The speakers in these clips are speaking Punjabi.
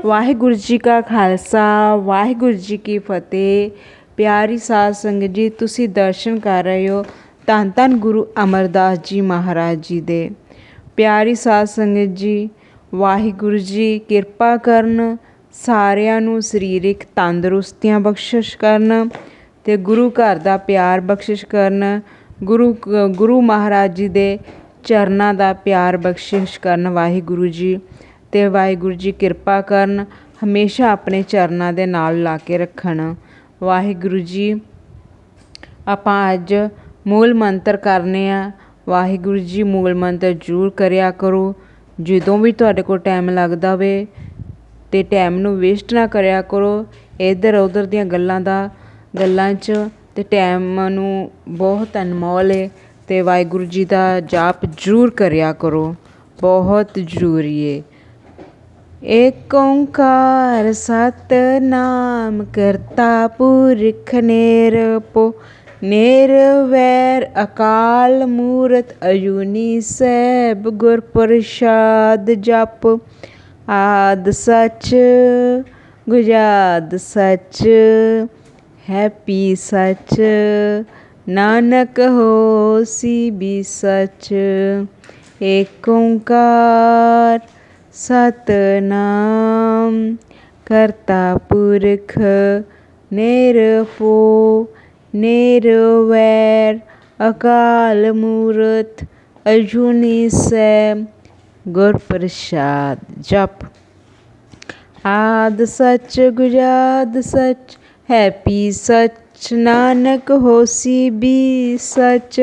ਵਾਹਿਗੁਰੂ ਜੀ ਕਾ ਖਾਲਸਾ, ਵਾਹਿਗੁਰੂ ਜੀ ਕੀ ਫਤਿਹ। ਪਿਆਰੀ ਸਾਧ ਸੰਗਤ ਜੀ, ਤੁਸੀਂ ਦਰਸ਼ਨ ਕਰ ਰਹੇ ਹੋ ਧੰਨ ਧੰਨ ਗੁਰੂ ਅਮਰਦਾਸ ਜੀ ਮਹਾਰਾਜ ਜੀ ਦੇ। ਪਿਆਰੀ ਸਾਧ ਸੰਗਤ ਜੀ, ਵਾਹਿਗੁਰੂ ਜੀ ਕਿਰਪਾ ਕਰਨ, ਸਾਰਿਆਂ ਨੂੰ ਸਰੀਰਕ ਤੰਦਰੁਸਤੀਆਂ ਬਖਸ਼ਿਸ਼ ਕਰਨ ਤੇ ਗੁਰੂ ਘਰ ਦਾ ਪਿਆਰ ਬਖਸ਼ਿਸ਼ ਕਰਨ, ਗੁਰੂ ਗੁਰੂ ਮਹਾਰਾਜ ਜੀ ਦੇ ਚਰਨਾਂ ਦਾ ਪਿਆਰ ਬਖਸ਼ਿਸ਼ ਕਰਨ ਵਾਹਿਗੁਰੂ ਜੀ। ਅਤੇ ਵਾਹਿਗੁਰੂ ਜੀ ਕਿਰਪਾ ਕਰਨ, ਹਮੇਸ਼ਾ ਆਪਣੇ ਚਰਨਾਂ ਦੇ ਨਾਲ ਲਾ ਕੇ ਰੱਖਣ। ਵਾਹਿਗੁਰੂ ਜੀ, ਆਪਾਂ ਅੱਜ ਮੂਲ ਮੰਤਰ ਕਰਨੇ ਆ। ਵਾਹਿਗੁਰੂ ਜੀ, ਮੂਲ ਮੰਤਰ ਜ਼ਰੂਰ ਕਰਿਆ ਕਰੋ। ਜਦੋਂ ਵੀ ਤੁਹਾਡੇ ਕੋਲ ਟਾਈਮ ਲੱਗਦਾ ਵੇ ਤੇ ਟਾਈਮ ਨੂੰ ਵੇਸਟ ਨਾ ਕਰਿਆ ਕਰੋ। ਇੱਧਰ ਉੱਧਰ ਦੀਆਂ ਗੱਲਾਂ ਦਾ, ਗੱਲਾਂ 'ਚ ਅਤੇ ਟਾਈਮ ਨੂੰ ਬਹੁਤ ਅਨਮੋਲ ਹੈ ਅਤੇ ਵਾਹਿਗੁਰੂ ਜੀ ਦਾ ਜਾਪ ਜ਼ਰੂਰ ਕਰਿਆ ਕਰੋ। ਬਹੁਤ ਜ਼ਰੂਰੀ ਹੈ ਏਕ ਓੰਕਾਰ ਸਤਨਾਮ ਕਰਤਾ ਪੁਰਖ ਨਿਰਭਉ ਨਿਰਵੈਰ ਅਕਾਲ ਮੂਰਤ ਅਜੂਨੀ ਸੈਭ ਗੁਰ ਪ੍ਰਸਾਦ ਜਪ। ਆਦ ਸਚ, ਗੁਜਾਦ ਸਚ, ਹੈਪੀ ਸਚ, ਨਾਨਕ ਹੋਸੀ ਬੀ ਸਚ। ਏਕ ਓੰਕਾਰ ਸਤਨਾਮ ਕਰਤਾ ਪੁਰਖ ਨਿਰਭਉ ਨਿਰਵੈਰ ਅਕਾਲ ਮੂਰਤ ਅਜੂਨੀ ਸੈ ਗੁਰ ਪ੍ਰਸਾਦ ਜਪ ਆਦ ਸਚ ਗੁਜਾਦ ਸਚ ਹੈਪੀ ਸਚ ਨਾਨਕ ਹੋਸੀ ਵੀ ਸਚ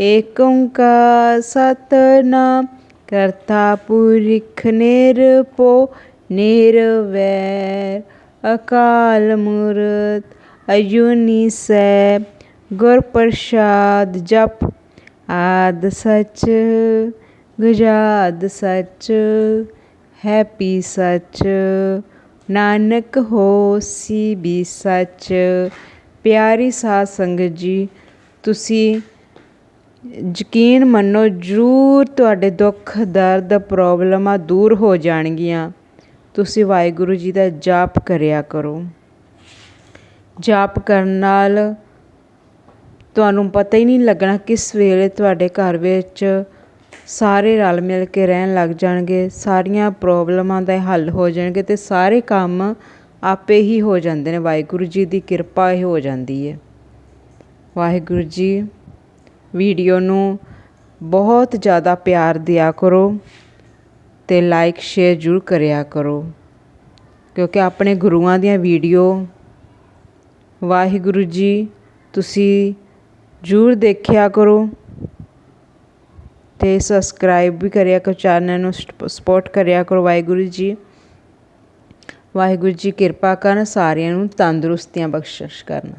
ਏਕ ਓੰਕਾਰ ਸਤਨਾਮ ਕਰਤਾ ਪੁਰਖ ਨਿਰਭਉ, ਨਿਰਵੈਰ ਅਕਾਲ ਮੂਰਤ ਅਜੂਨੀ ਸੈ ਗੁਰ ਪ੍ਰਸਾਦ ਜਪ। ਆਦ ਸਚ, ਗੁਜਾਦ ਸਚ, ਹੈਪੀ ਸਚ, ਨਾਨਕ ਹੋਸੀ ਵੀ ਸੱਚ। ਪਿਆਰੀ ਸਾਧ ਸੰਗਤ ਜੀ, ਤੁਸੀਂ ਯਕੀਨ ਮੰਨੋ, ਜ਼ਰੂਰ ਤੁਹਾਡੇ ਦੁੱਖ, ਦਰਦ, ਪ੍ਰੋਬਲਮਾਂ ਦੂਰ ਹੋ ਜਾਣਗੀਆਂ। ਤੁਸੀਂ ਵਾਹਿਗੁਰੂ ਜੀ ਦਾ ਜਾਪ ਕਰਿਆ ਕਰੋ। ਜਾਪ ਕਰਨ ਨਾਲ ਤੁਹਾਨੂੰ ਪਤਾ ਹੀ ਨਹੀਂ ਲੱਗਣਾ ਕਿਸ ਵੇਲੇ ਤੁਹਾਡੇ ਘਰ ਵਿੱਚ ਸਾਰੇ ਰਲ ਮਿਲ ਕੇ ਰਹਿਣ ਲੱਗ ਜਾਣਗੇ, ਸਾਰੀਆਂ ਪ੍ਰੋਬਲਮਾਂ ਦਾ ਹੱਲ ਹੋ ਜਾਣਗੇ ਤੇ ਸਾਰੇ ਕੰਮ ਆਪੇ ਹੀ ਹੋ ਜਾਂਦੇ ਨੇ। ਵਾਹਿਗੁਰੂ ਜੀ ਦੀ ਕਿਰਪਾ ਹੀ ਹੋ ਜਾਂਦੀ ਹੈ। ਵਾਹਿਗੁਰੂ ਜੀ ਵੀਡੀਓ ਨੂੰ ਬਹੁਤ ਜ਼ਿਆਦਾ ਪਿਆਰ ਦਿਆ ਕਰੋ ਅਤੇ ਲਾਈਕ ਸ਼ੇਅਰ ਜ਼ਰੂਰ ਕਰਿਆ ਕਰੋ। ਕਿਉਂਕਿ ਆਪਣੇ ਗੁਰੂਆਂ ਦੀਆਂ ਵੀਡੀਓ, ਵਾਹਿਗੁਰੂ ਜੀ, ਤੁਸੀਂ ਜ਼ਰੂਰ ਦੇਖਿਆ ਕਰੋ ਅਤੇ ਸਬਸਕ੍ਰਾਈਬ ਵੀ ਕਰਿਆ ਕਰੋ ਚੈਨਲ ਨੂੰ ਸਪੋਰਟ ਕਰਿਆ ਕਰੋ ਵਾਹਿਗੁਰੂ ਜੀ। ਵਾਹਿਗੁਰੂ ਜੀ ਕਿਰਪਾ ਕਰਨ ਸਾਰਿਆਂ ਨੂੰ ਤੰਦਰੁਸਤੀਆਂ ਬਖਸ਼ਿਸ਼ ਕਰਨ।